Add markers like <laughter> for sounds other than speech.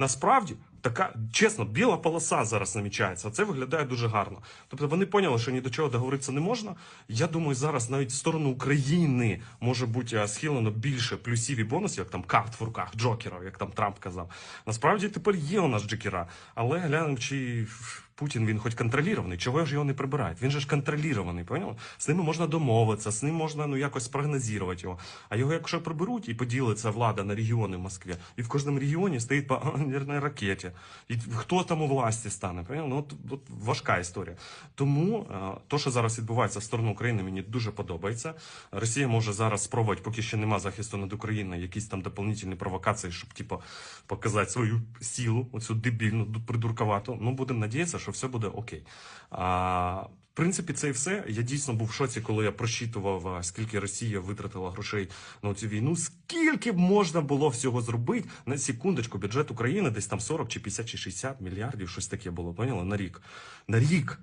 насправді така чесно, біла полоса зараз намічається. Це виглядає дуже гарно. Тобто вони поняли, що ні до чого договоритися не можна. Я думаю, зараз навіть в сторону України може бути е, схилено більше плюсів і бонусів, як там карт в руках Джокера, як там Трамп казав. Насправді тепер є у нас джокера, але глянемо, чи Путін він хоч контролірований, чого ж його не прибирають? Він же ж контролірований, поняли? З ними можна домовитися, з ним можна ну якось спрогнозувати його. А його, якщо приберуть і поділиться влада на регіони в Москві, і в кожному регіоні стоїть по <laughs> ядерній ракеті. І хто там у власті стане? Поняли? Ну от, от важка історія. Тому е, то, що зараз відбувається в сторону України, мені дуже подобається. Росія може зараз спробувати, поки ще нема захисту над Україною, якісь там дополнительні провокації, щоб типу, показати свою силу, оцю дебільну, придурковату. Ну будемо надіятися, що все буде окей. А, в принципі, це і все. Я дійсно був в шоці, коли я просчитував, скільки Росія витратила грошей на цю війну. Скільки б можна було всього зробити на секундочку, бюджет України десь там 40 чи 50 чи 60 мільярдів, щось таке було. Поняли? На рік. На рік.